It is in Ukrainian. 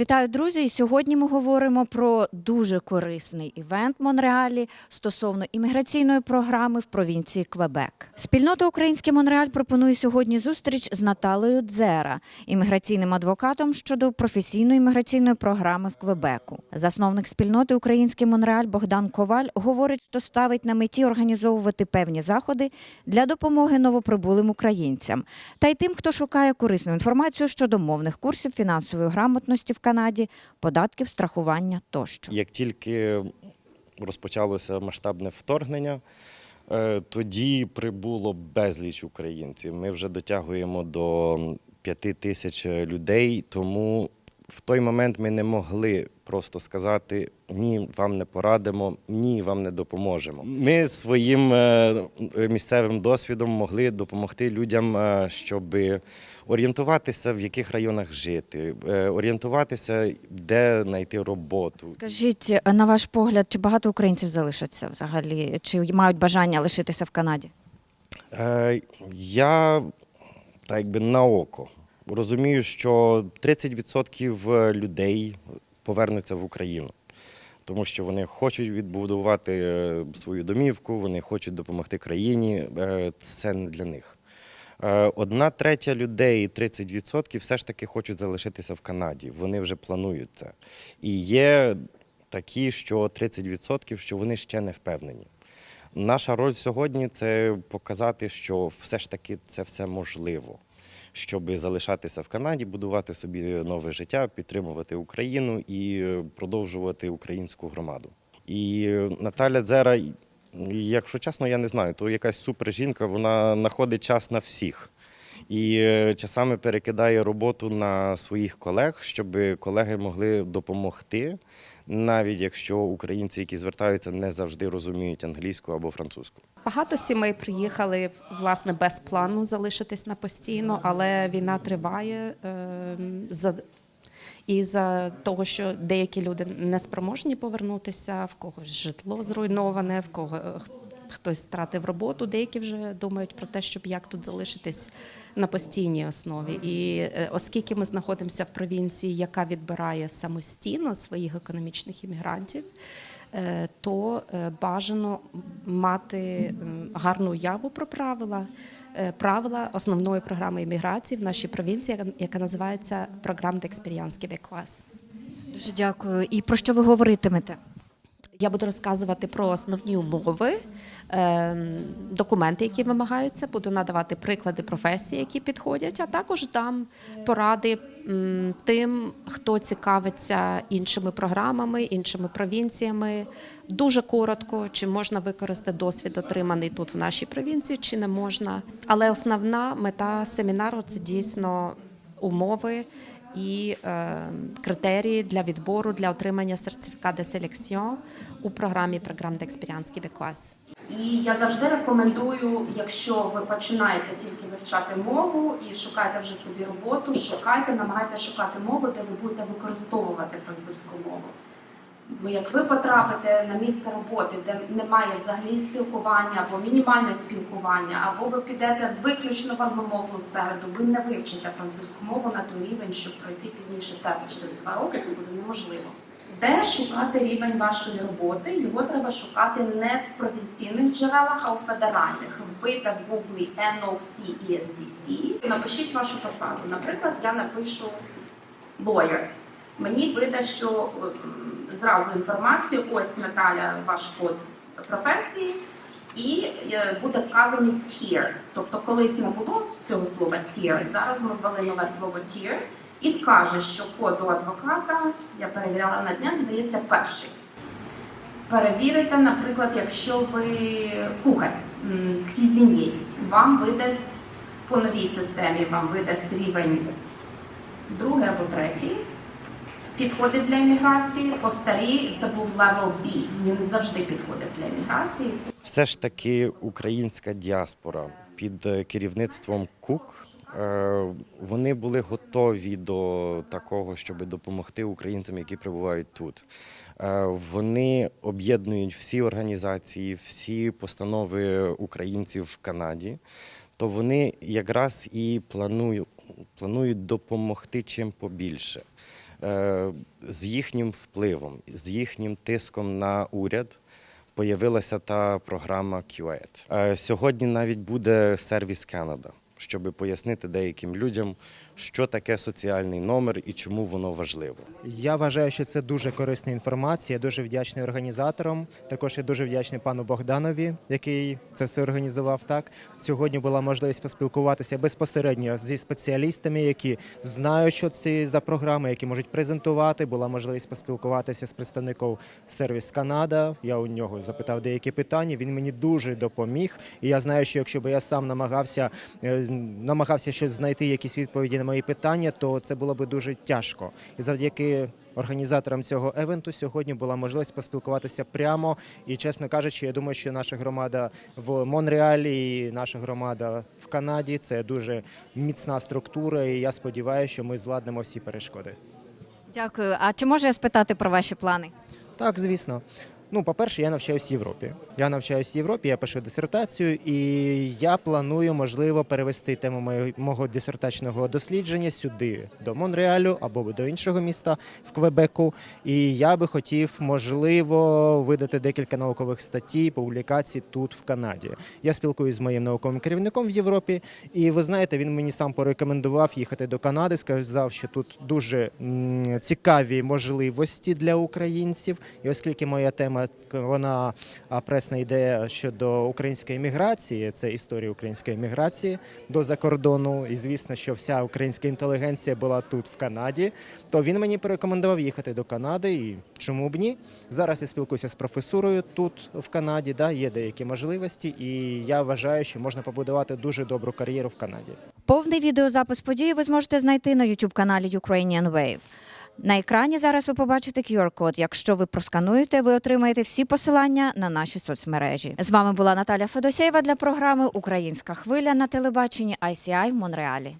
Вітаю, друзі! І Сьогодні ми говоримо про дуже корисний івент Монреалі стосовно імміграційної програми в провінції Квебек. Спільнота Український Монреаль пропонує сьогодні зустріч з Наталею Дзера, імміграційним адвокатом щодо професійної імміграційної програми в Квебеку. Засновник спільноти Український Монреаль Богдан Коваль говорить, що ставить на меті організовувати певні заходи для допомоги новоприбулим українцям та й тим, хто шукає корисну інформацію щодо мовних курсів фінансової грамотності в Канаді, податків, страхування тощо. Як тільки розпочалося масштабне вторгнення, е, тоді прибуло безліч українців. Ми вже дотягуємо до п'яти тисяч людей, тому в той момент ми не могли просто сказати ні, вам не порадимо, ні, вам не допоможемо. Ми своїм е, місцевим досвідом могли допомогти людям, е, щоб орієнтуватися, в яких районах жити, е, орієнтуватися, де знайти роботу. Скажіть, на ваш погляд, чи багато українців залишаться взагалі, чи мають бажання лишитися в Канаді? Я так якби на око розумію, що 30% людей повернуться в Україну, тому що вони хочуть відбудувати е, свою домівку, вони хочуть допомогти країні. Е, Це не для них. Е, Одна третя людей, 30%, все ж таки хочуть залишитися в Канаді. Вони вже планують це. І є такі, що 30%, що вони ще не впевнені. Наша роль сьогодні це показати, що все ж таки це все можливо, щоб залишатися в Канаді, будувати собі нове життя, підтримувати Україну і е, продовжувати українську громаду. І е, Наталя Дзера, якщо чесно, я не знаю, то якась супер жінка, вона знаходить час на всіх. І е, часами перекидає роботу на своїх колег, щоб колеги могли допомогти, навіть якщо українці, які звертаються, не завжди розуміють англійську або французьку. Багато сімей приїхали власне без плану залишитись на постійно, але війна триває е, за і за того, що деякі люди не спроможні повернутися, в когось житло зруйноване, в кого е, хтось втратив роботу. Деякі вже думають про те, щоб як тут залишитись на постійній основі. І е, оскільки ми знаходимося в провінції, яка відбирає самостійно своїх економічних іммігрантів. е, То е, бажано мати гарну уяву про правила, правила основної програми імміграції в нашій провінції, яка- називається програма d'expérience québécoise. Дуже дякую. І про що ви говоритимете? Я буду розказувати про основні умови, ем, документи, які вимагаються. Буду надавати приклади професій, які підходять, а також дам поради тим, хто цікавиться іншими програмами, іншими провінціями. Дуже коротко, чи можна використати досвід, отриманий тут в нашій провінції, чи не можна. Але основна мета семінару це дійсно умови і е, критерії для відбору для отримання сертифікат де селекціон у програмі програм d'expérience québécoise. І я завжди рекомендую, якщо ви починаєте тільки вивчати мову і шукаєте вже собі роботу, шукайте, намагайтеся шукати мову, де ви будете використовувати французьку мову. Бо як ви потрапите на місце роботи, де немає взагалі спілкування або мінімальне спілкування, або ви підете виключно в англомовну середу, ви не вивчите французьку мову на той рівень, щоб пройти пізніше тест через два роки, це буде неможливо. Де шукати рівень вашої роботи? Його треба шукати не в провінційних джерелах, а у федеральних. Вбийте в гуглі NOC ESDC напишіть вашу посаду. Наприклад, я напишу lawyer. Мені видасть, що зразу інформацію, ось Наталя, ваш код професії, і е, буде вказаний tier. Тобто колись не було цього слова tier, зараз ми ввели нове слово tier і вкаже, що код у адвоката, я перевіряла на днях, здається, перший. Перевірите, наприклад, якщо ви кухар, кізіній, вам видасть по новій системі, вам видасть рівень другий або третій. Підходить для імміграції. По старій це був level B. Він завжди підходить для імміграції. Все ж таки українська діаспора під керівництвом КУК. е, Вони були готові до такого, щоб допомогти українцям, які прибувають тут. Е, Вони об'єднують всі організації, всі постанови українців в Канаді. То вони якраз і планують, планують допомогти чим побільше. Е, З їхнім впливом, з їхнім тиском на уряд появилася та програма QAID. Е, Сьогодні навіть буде сервіс Канада, щоб пояснити деяким людям, що таке соціальний номер і чому воно важливо. Я вважаю, що це дуже корисна інформація. Я дуже вдячний організаторам. Також я дуже вдячний пану Богданові, який це все організував. Так сьогодні була можливість поспілкуватися безпосередньо зі спеціалістами, які знають, що це за програми, які можуть презентувати. Була можливість поспілкуватися з представником сервіс Канада. Я у нього запитав деякі питання. Він мені дуже допоміг. І я знаю, що якщо б я сам намагався е, намагався щось знайти, якісь відповіді на мої питання, то це було б дуже тяжко. І завдяки організаторам цього евенту сьогодні була можливість поспілкуватися прямо. І чесно кажучи, я думаю, що наша громада в Монреалі і наша громада в Канаді це дуже міцна структура. І я сподіваюся, що ми зладнемо всі перешкоди. Дякую. А чи можу я спитати про ваші плани? Так, звісно. Ну, по-перше, я навчаюсь в Європі. Я навчаюсь в Європі, я пишу дисертацію, і я планую, можливо, перевести тему моєї- мого дисертачного дослідження сюди, до Монреалю або до іншого міста в Квебеку. І я би хотів, можливо, видати декілька наукових статей, публікацій тут, в Канаді. Я спілкуюся з моїм науковим керівником в Європі, і ви знаєте, він мені сам порекомендував їхати до Канади. Сказав, що тут дуже цікаві можливості для українців. І оскільки моя тема вона пресна ідея щодо української міграції, це історія української міграції до закордону. І звісно, що вся українська інтелігенція була тут, в Канаді. То він мені порекомендував їхати до Канади. І чому б ні? Зараз я спілкуюся з професурою тут в Канаді. Да, є деякі можливості, і я вважаю, що можна побудувати дуже добру кар'єру в Канаді. Повний відеозапис події ви зможете знайти на youtube каналі Ukrainian Wave. На екрані зараз ви побачите QR-код. Якщо ви проскануєте, ви отримаєте всі посилання на наші соцмережі. З вами була Наталя Федосєєва для програми Українська хвиля на телебаченні ICI в Монреалі.